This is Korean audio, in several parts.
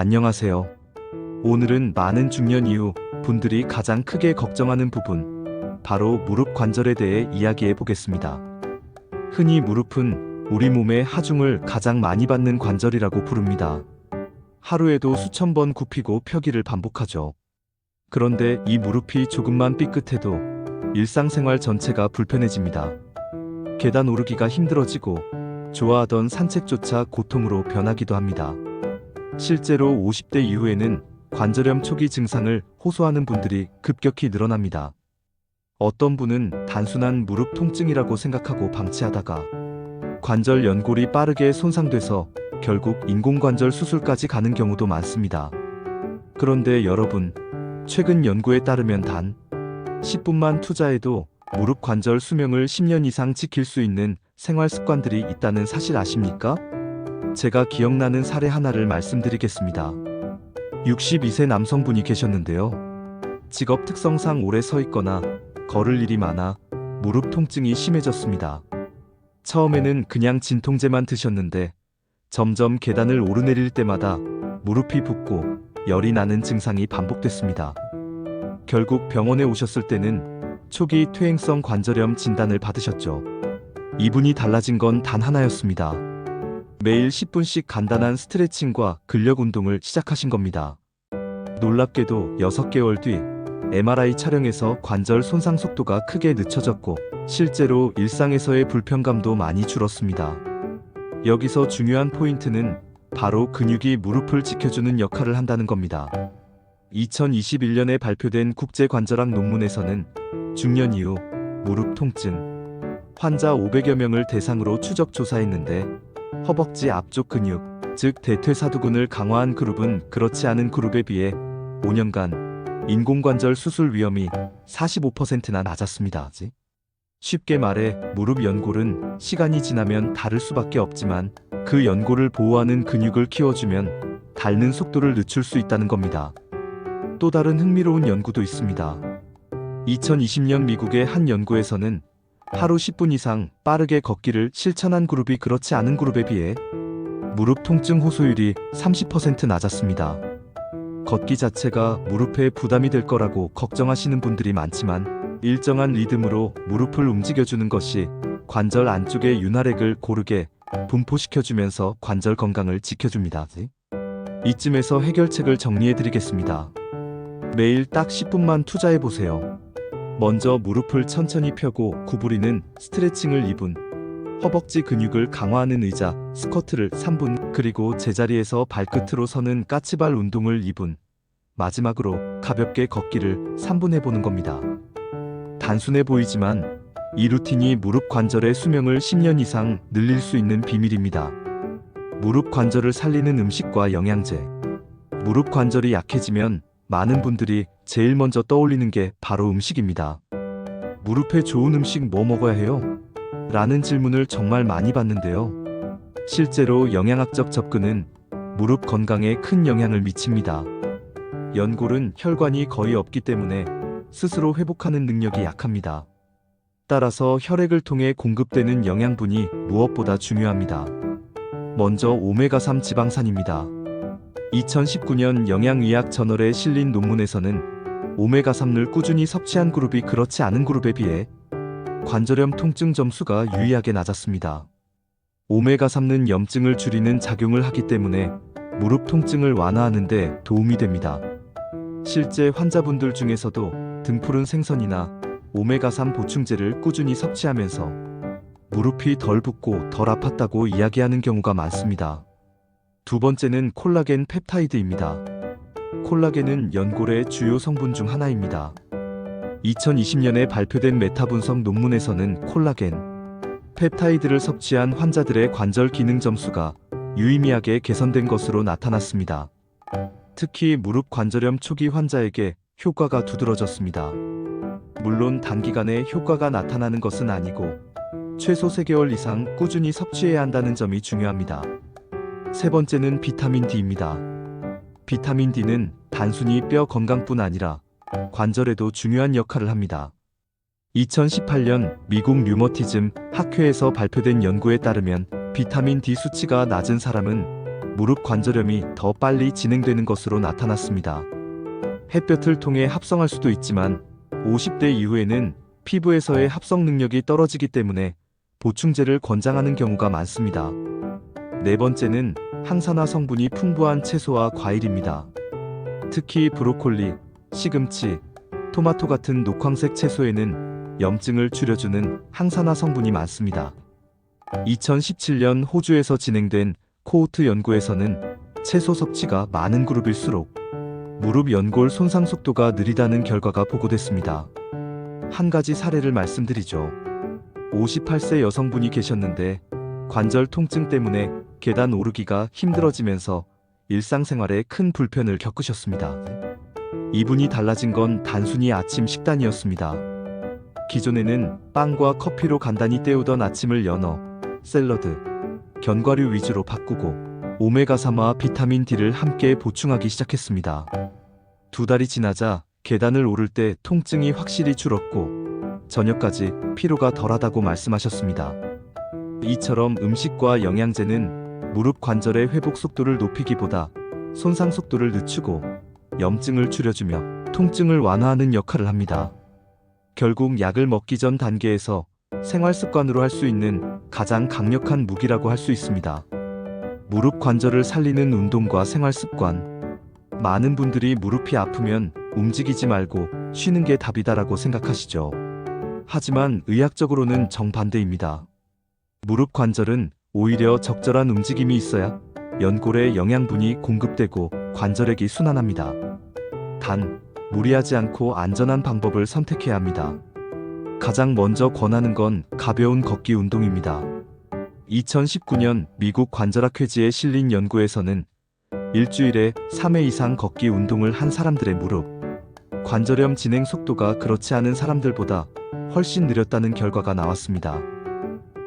안녕하세요. 오늘은 많은 중년 이후 분들이 가장 크게 걱정하는 부분, 바로 무릎 관절에 대해 이야기해 보겠습니다. 흔히 무릎은 우리 몸의 하중을 가장 많이 받는 관절이라고 부릅니다. 하루에도 수천 번 굽히고 펴기를 반복하죠. 그런데 이 무릎이 조금만 삐끗해도 일상생활 전체가 불편해집니다. 계단 오르기가 힘들어지고 좋아하던 산책조차 고통으로 변하기도 합니다. 실제로 50대 이후에는 관절염 초기 증상을 호소하는 분들이 급격히 늘어납니다. 어떤 분은 단순한 무릎 통증이라고 생각하고 방치하다가 관절 연골이 빠르게 손상돼서 결국 인공관절 수술까지 가는 경우도 많습니다. 그런데 여러분, 최근 연구에 따르면 단 10분만 투자해도 무릎 관절 수명을 10년 이상 지킬 수 있는 생활 습관들이 있다는 사실 아십니까? 제가 기억나는 사례 하나를 말씀드리겠습니다. 62세 남성분이 계셨는데요. 직업 특성상 오래 서 있거나 걸을 일이 많아 무릎 통증이 심해졌습니다. 처음에는 그냥 진통제만 드셨는데 점점 계단을 오르내릴 때마다 무릎이 붓고 열이 나는 증상이 반복됐습니다. 결국 병원에 오셨을 때는 초기 퇴행성 관절염 진단을 받으셨죠. 이분이 달라진 건 단 하나였습니다. 매일 10분씩 간단한 스트레칭과 근력 운동을 시작하신 겁니다. 놀랍게도 6개월 뒤 MRI 촬영에서 관절 손상 속도가 크게 늦춰졌고 실제로 일상에서의 불편감도 많이 줄었습니다. 여기서 중요한 포인트는 바로 근육이 무릎을 지켜주는 역할을 한다는 겁니다. 2021년에 발표된 국제관절학 논문에서는 중년 이후 무릎 통증 환자 500여 명을 대상으로 추적 조사했는데 허벅지 앞쪽 근육, 즉 대퇴사두근을 강화한 그룹은 그렇지 않은 그룹에 비해 5년간 인공관절 수술 위험이 45%나 낮았습니다. 쉽게 말해 무릎 연골은 시간이 지나면 닳을 수밖에 없지만 그 연골을 보호하는 근육을 키워주면 닳는 속도를 늦출 수 있다는 겁니다. 또 다른 흥미로운 연구도 있습니다. 2020년 미국의 한 연구에서는 하루 10분 이상 빠르게 걷기를 실천한 그룹이 그렇지 않은 그룹에 비해 무릎 통증 호소율이 30% 낮았습니다. 걷기 자체가 무릎에 부담이 될 거라고 걱정하시는 분들이 많지만 일정한 리듬으로 무릎을 움직여주는 것이 관절 안쪽의 윤활액을 고르게 분포시켜주면서 관절 건강을 지켜줍니다. 이쯤에서 해결책을 정리해드리겠습니다. 매일 딱 10분만 투자해보세요. 먼저 무릎을 천천히 펴고 구부리는 스트레칭을 2분, 허벅지 근육을 강화하는 의자, 스쿼트를 3분, 그리고 제자리에서 발끝으로 서는 까치발 운동을 2분, 마지막으로 가볍게 걷기를 3분 해보는 겁니다. 단순해 보이지만 이 루틴이 무릎 관절의 수명을 10년 이상 늘릴 수 있는 비밀입니다. 무릎 관절을 살리는 음식과 영양제. 무릎 관절이 약해지면 많은 분들이 제일 먼저 떠올리는 게 바로 음식입니다. 무릎에 좋은 음식 뭐 먹어야 해요? 라는 질문을 정말 많이 받는데요. 실제로 영양학적 접근은 무릎 건강에 큰 영향을 미칩니다. 연골은 혈관이 거의 없기 때문에 스스로 회복하는 능력이 약합니다. 따라서 혈액을 통해 공급되는 영양분이 무엇보다 중요합니다. 먼저 오메가3 지방산입니다. 2019년 영양의학 저널에 실린 논문에서는 오메가3를 꾸준히 섭취한 그룹이 그렇지 않은 그룹에 비해 관절염 통증 점수가 유의하게 낮았습니다. 오메가3는 염증을 줄이는 작용을 하기 때문에 무릎 통증을 완화하는 데 도움이 됩니다. 실제 환자분들 중에서도 등푸른 생선이나 오메가3 보충제를 꾸준히 섭취하면서 무릎이 덜 붓고 덜 아팠다고 이야기하는 경우가 많습니다. 두 번째는 콜라겐 펩타이드입니다. 콜라겐은 연골의 주요 성분 중 하나입니다. 2020년에 발표된 메타 분석 논문에서는 콜라겐 펩타이드를 섭취한 환자들의 관절 기능 점수가 유의미하게 개선된 것으로 나타났습니다. 특히 무릎 관절염 초기 환자에게 효과가 두드러졌습니다. 물론 단기간에 효과가 나타나는 것은 아니고 최소 3개월 이상 꾸준히 섭취해야 한다는 점이 중요합니다. 세 번째는 비타민 D입니다. 비타민 D는 단순히 뼈 건강뿐 아니라 관절에도 중요한 역할을 합니다. 2018년 미국 류머티즘 학회에서 발표된 연구에 따르면 비타민 D 수치가 낮은 사람은 무릎 관절염이 더 빨리 진행되는 것으로 나타났습니다. 햇볕을 통해 합성할 수도 있지만 50대 이후에는 피부에서의 합성 능력이 떨어지기 때문에 보충제를 권장하는 경우가 많습니다. 네 번째는 항산화 성분이 풍부한 채소와 과일입니다. 특히 브로콜리, 시금치, 토마토 같은 녹황색 채소에는 염증을 줄여주는 항산화 성분이 많습니다. 2017년 호주에서 진행된 코호트 연구에서는 채소 섭취가 많은 그룹일수록 무릎 연골 손상 속도가 느리다는 결과가 보고됐습니다. 한 가지 사례를 말씀드리죠. 58세 여성분이 계셨는데 관절 통증 때문에 계단 오르기가 힘들어지면서 일상생활에 큰 불편을 겪으셨습니다. 이분이 달라진 건 단순히 아침 식단이었습니다. 기존에는 빵과 커피로 간단히 때우던 아침을 연어, 샐러드, 견과류 위주로 바꾸고 오메가3와 비타민 D를 함께 보충하기 시작했습니다. 두 달이 지나자 계단을 오를 때 통증이 확실히 줄었고 저녁까지 피로가 덜하다고 말씀하셨습니다. 이처럼 음식과 영양제는 무릎 관절의 회복 속도를 높이기보다 손상 속도를 늦추고 염증을 줄여주며 통증을 완화하는 역할을 합니다. 결국 약을 먹기 전 단계에서 생활 습관으로 할 수 있는 가장 강력한 무기라고 할 수 있습니다. 무릎 관절을 살리는 운동과 생활 습관. 많은 분들이 무릎이 아프면 움직이지 말고 쉬는 게 답이다라고 생각하시죠. 하지만 의학적으로는 정반대입니다. 무릎 관절은 오히려 적절한 움직임이 있어야 연골에 영양분이 공급되고 관절액이 순환합니다. 단, 무리하지 않고 안전한 방법을 선택해야 합니다. 가장 먼저 권하는 건 가벼운 걷기 운동입니다. 2019년 미국 관절학회지에 실린 연구에서는 일주일에 3회 이상 걷기 운동을 한 사람들의 무릎, 관절염 진행 속도가 그렇지 않은 사람들보다 훨씬 느렸다는 결과가 나왔습니다.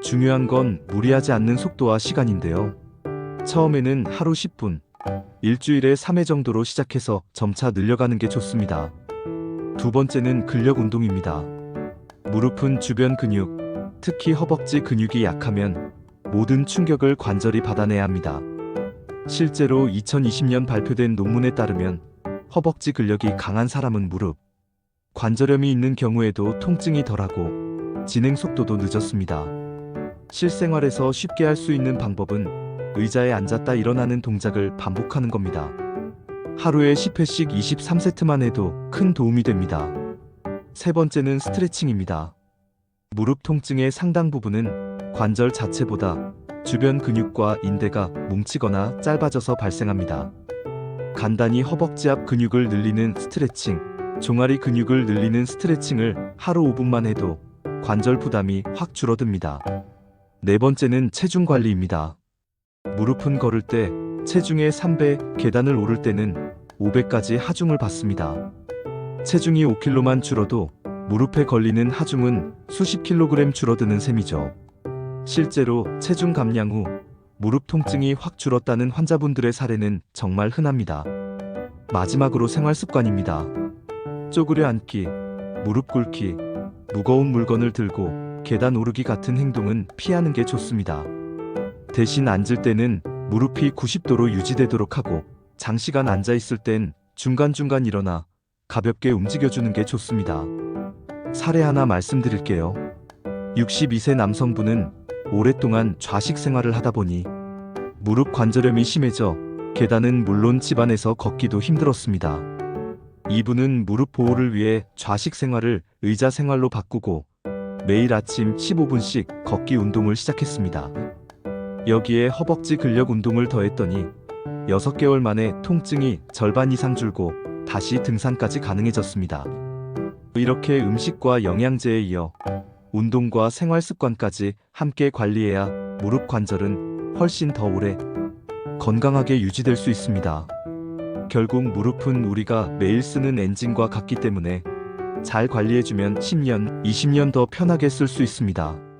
중요한 건 무리하지 않는 속도와 시간인데요. 처음에는 하루 10분, 일주일에 3회 정도로 시작해서 점차 늘려가는 게 좋습니다. 두 번째는 근력 운동입니다. 무릎은 주변 근육, 특히 허벅지 근육이 약하면 모든 충격을 관절이 받아내야 합니다. 실제로 2020년 발표된 논문에 따르면 허벅지 근력이 강한 사람은 무릎, 관절염이 있는 경우에도 통증이 덜하고 진행 속도도 늦었습니다. 실생활에서 쉽게 할 수 있는 방법은 의자에 앉았다 일어나는 동작을 반복하는 겁니다. 하루에 10회씩 23세트만 해도 큰 도움이 됩니다. 세 번째는 스트레칭입니다. 무릎 통증의 상당 부분은 관절 자체보다 주변 근육과 인대가 뭉치거나 짧아져서 발생합니다. 간단히 허벅지 앞 근육을 늘리는 스트레칭, 종아리 근육을 늘리는 스트레칭을 하루 5분만 해도 관절 부담이 확 줄어듭니다. 네 번째는 체중 관리입니다. 무릎은 걸을 때 체중의 3배, 계단을 오를 때는 5배까지 하중을 받습니다. 체중이 5kg만 줄어도 무릎에 걸리는 하중은 수십 킬로그램 줄어드는 셈이죠. 실제로 체중 감량 후 무릎 통증이 확 줄었다는 환자분들의 사례는 정말 흔합니다. 마지막으로 생활 습관입니다. 쪼그려 앉기, 무릎 꿇기, 무거운 물건을 들고 계단 오르기 같은 행동은 피하는 게 좋습니다. 대신 앉을 때는 무릎이 90도로 유지되도록 하고 장시간 앉아 있을 땐 중간중간 일어나 가볍게 움직여주는 게 좋습니다. 사례 하나 말씀드릴게요. 62세 남성분은 오랫동안 좌식 생활을 하다 보니 무릎 관절염이 심해져 계단은 물론 집안에서 걷기도 힘들었습니다. 이분은 무릎 보호를 위해 좌식 생활을 의자 생활로 바꾸고 매일 아침 15분씩 걷기 운동을 시작했습니다. 여기에 허벅지 근력 운동을 더했더니 6개월 만에 통증이 절반 이상 줄고 다시 등산까지 가능해졌습니다. 이렇게 음식과 영양제에 이어 운동과 생활 습관까지 함께 관리해야 무릎 관절은 훨씬 더 오래 건강하게 유지될 수 있습니다. 결국 무릎은 우리가 매일 쓰는 엔진과 같기 때문에 잘 관리해주면 10년, 20년 더 편하게 쓸 수 있습니다.